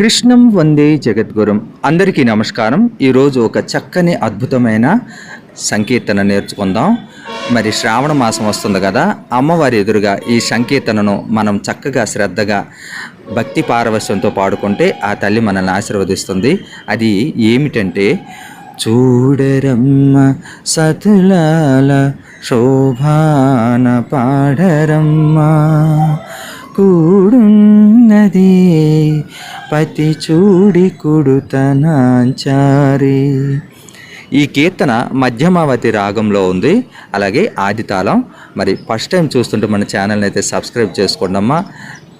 కృష్ణం వందే జగద్గురం. అందరికీ నమస్కారం. ఈరోజు ఒక చక్కని అద్భుతమైన సంకీర్తన నేర్చుకుందాం. మరి శ్రావణ మాసం వస్తుంది కదా అమ్మవారి ఎదురుగా ఈ సంకీర్తనను మనం చక్కగా శ్రద్ధగా భక్తి పారవశ్యంతో పాడుకుంటే ఆ తల్లి మనల్ని ఆశీర్వదిస్తుంది. అది ఏమిటంటే చూడరమ్మ సతులాల శోభాన పాడరమ్మ. కూడున్నది పతి చూడి కుడుతనాంచారి ఈ కీర్తన మధ్యమావతి రాగంలో ఉంది. అలాగే ఆదితాళం మరి ఫస్ట్ టైం చూస్తుంటే మన ఛానల్ని అయితే సబ్స్క్రైబ్ చేసుకోండమ్మా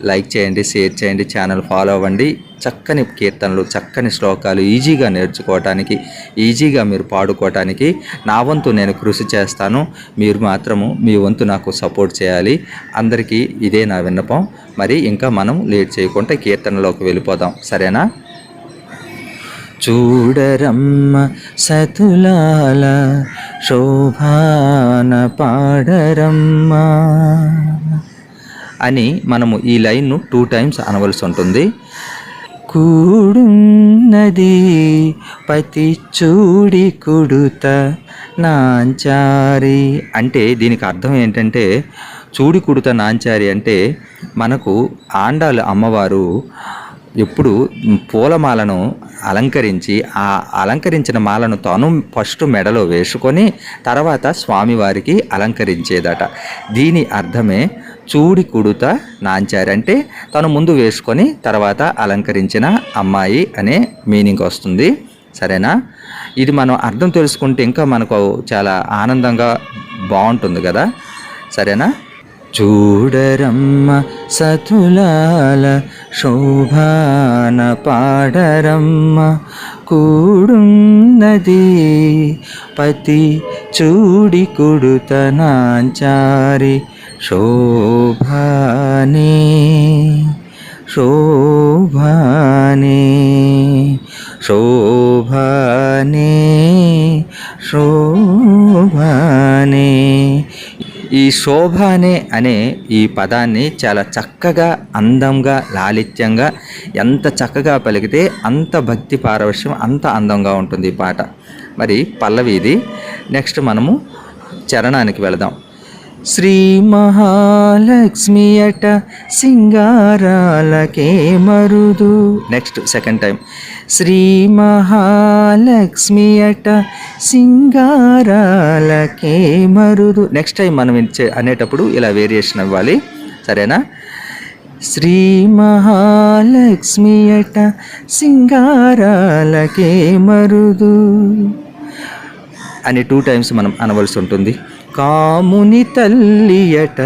లైక్ చేయండి షేర్ చేయండి ఛానల్ ఫాలో అవ్వండి. చక్కని కీర్తనలు చక్కని శ్లోకాలు ఈజీగా నేర్చుకోవటానికి ఈజీగా మీరు పాడుకోవటానికి నా వంతు నేను కృషి చేస్తాను. మీరు మాత్రము మీ వంతు నాకు సపోర్ట్ చేయాలి. అందరికీ ఇదే నా విన్నపం. మరి ఇంకా మనం లేట్ చేయకుండా కీర్తనలోకి వెళ్ళిపోదాం. సరేనా? చూడరమ్మ సతులాల శోభాన పాడరమ్మా. అని మనము ఈ లైన్ను టూ టైమ్స్ అనవలసి ఉంటుంది. కూడున్నది పతి చూడి కుడుత నాంచారి అంటే దీనికి అర్థం ఏంటంటే చూడి కుడుత నాంచారి అంటే మనకు ఆండాలు అమ్మవారు ఎప్పుడు పూలమాలను అలంకరించి ఆ అలంకరించిన మాలను తను ఫస్ట్ మెడలో వేసుకొని తర్వాత స్వామివారికి అలంకరించేదట. దీని అర్థమే చూడి కుడుత నాంచారంటే తను ముందు వేసుకొని తర్వాత అలంకరించిన అమ్మాయి అనే మీనింగ్ వస్తుంది. సరేనా? ఇది మనం అర్థం తెలుసుకుంటే ఇంకా మనకు చాలా ఆనందంగా బాగుంటుంది కదా? సరేనా? చూడరమ్మ సతులాల శోభాన పాడరమ్మ కూడున్నది పతి చూడి కుడుతనాంచారి శోభానే శోభానే శోభానే శోభానే. ఈ శోభానే అనే ఈ పదాన్ని చాలా చక్కగా అందంగా లాలిత్యంగా ఎంత చక్కగా పలికితే అంత భక్తి పారవశ్యం అంత అందంగా ఉంటుంది ఈ పాట. మరి పల్లవి ఇది. నెక్స్ట్ మనము చరణానికి వెళదాం. శ్రీ మహాలక్ష్మి అట సింగారాలకే Marudu. Next second time Sri Mahalakshmi అట సింగారాలకే మరుదు. నెక్స్ట్ టైం మనం అనేటప్పుడు ఇలా వేరియేషన్ ఇవ్వాలి సరేనా? శ్రీ మహాలక్ష్మి అట సింగారాలకే మరుదు. అని టూ టైమ్స్ మనం అనవలసి ఉంటుంది. కాముని తల్లియట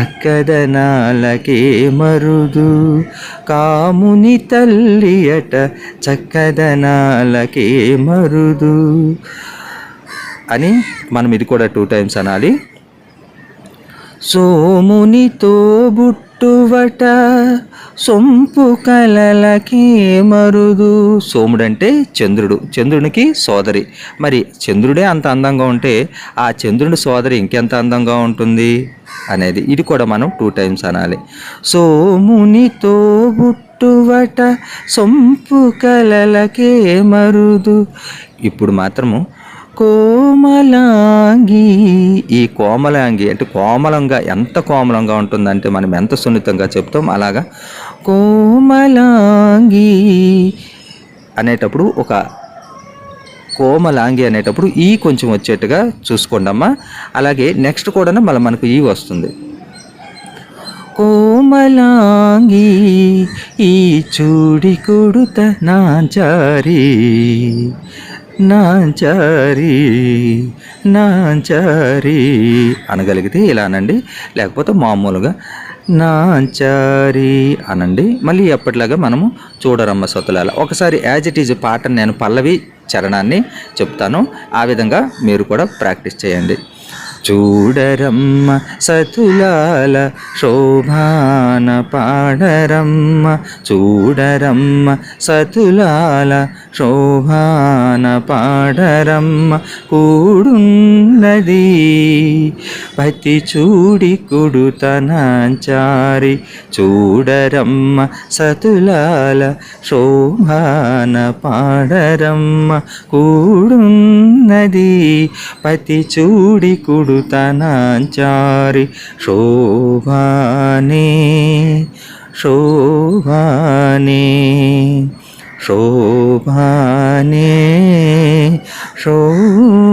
చక్కదనాలకే మరుదు. కాముని తల్లియట చక్కదనాలకే మరుదు. అని మనం ఇది కూడా టూ టైమ్స్ అనాలి. సోమునితో బుట్టువట సొంపు కలలకి మరుదు. సోముడంటే చంద్రుడు. చంద్రునికి సోదరి. మరి చంద్రుడే అంత అందంగా ఉంటే ఆ చంద్రుని సోదరి ఇంకెంత అందంగా ఉంటుంది అనేది ఇది కూడా మనం టూ టైమ్స్ అనాలి. సోమునితో బుట్టువట సొంపు కలలకే మరుదు. ఇప్పుడు మాత్రము కోమలాంగి ఈ కోమలాంగి అంటే కోమలంగా ఎంత కోమలంగా ఉంటుందంటే మనం ఎంత సున్నితంగా చెప్తాం అలాగా కోమలాంగి అనేటప్పుడు ఒక కోమలాంగి అనేటప్పుడు ఈ కొంచెం వచ్చేట్టుగా చూసుకోండమ్మా. అలాగే నెక్స్ట్ కూడా మళ్ళీ మనకు ఈ వస్తుంది. కోమలాంగి ఈ చూడి కొడుత నాంచారి నాంచారి నాంచారి అనగలిగితే ఇలానండి. లేకపోతే మామూలుగా నాంచారి అనండి. మళ్ళీ ఎప్పటిలాగా మనము చూడరమ్మ సొత్తులాల ఒకసారి యాజ్ ఇట్ ఈజ్ పాటను నేను పల్లవి చరణాన్ని చెప్తాను. ఆ విధంగా మీరు కూడా ప్రాక్టీస్ చేయండి. చూడరమ్మ సతులాల శోభాన పాడరమ్మ చూడరమ్మ సతులాల శోభాన పాడరమ్మ కూడున్నది పతి చూడి కుడుతనాంచారి చూడరమ్మ సతులాల శోభాన పాడరమ్మ కూడున్నది పతి చూడి కుడుతనాంచారి శోభానే శోభానే శోభానే శోభానే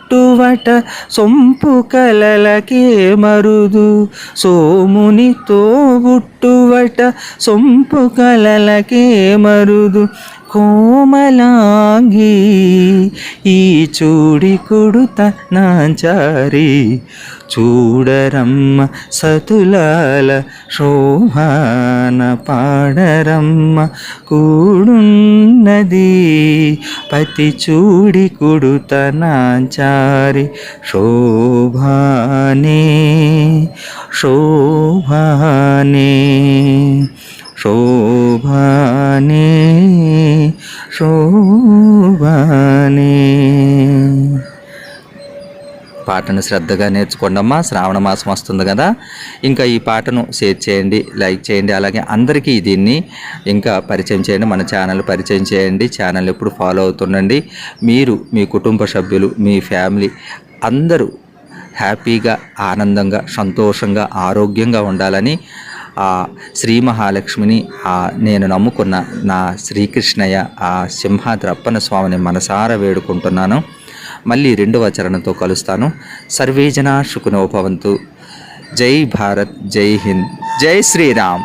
తోబుట్టువట సొంపు కలలకే మరుదు. సోమునితో గుట్టువట సొంపు కలలకే మరుదు. కోమలాంగి ఈ చూడి కుడుత నాంచారి. చూడరమ్మ సతులాల శోభాన పాడరమ్మ కూడున్నది. పతి చూడి కుడుత నాంచారి శోభానే శోభానే. శోభానే శోభానే. పాటను శ్రద్ధగా నేర్చుకోండమ్మా శ్రావణ మాసం వస్తుంది కదా. ఇంకా ఈ పాటను షేర్ చేయండి లైక్ చేయండి అలాగే అందరికీ దీన్ని ఇంకా పరిచయం చేయండి మన ఛానల్ పరిచయం చేయండి ఛానల్ ఎప్పుడు ఫాలో అవుతుండండి. మీరు మీ కుటుంబ సభ్యులు మీ ఫ్యామిలీ అందరూ హ్యాపీగా ఆనందంగా సంతోషంగా ఆరోగ్యంగా ఉండాలని ఆ శ్రీ మహాలక్ష్మిని ఆ నేను నమ్ముకున్న నా శ్రీకృష్ణయ్య ఆ సింహాద్రప్పన స్వామిని మనసారా వేడుకుంటున్నాను. మళ్ళీ రెండవ చరణంతో కలుస్తాను. సర్వేజన శుకునోభవంతు జై భారత్ జై హింద్. జై శ్రీరామ్.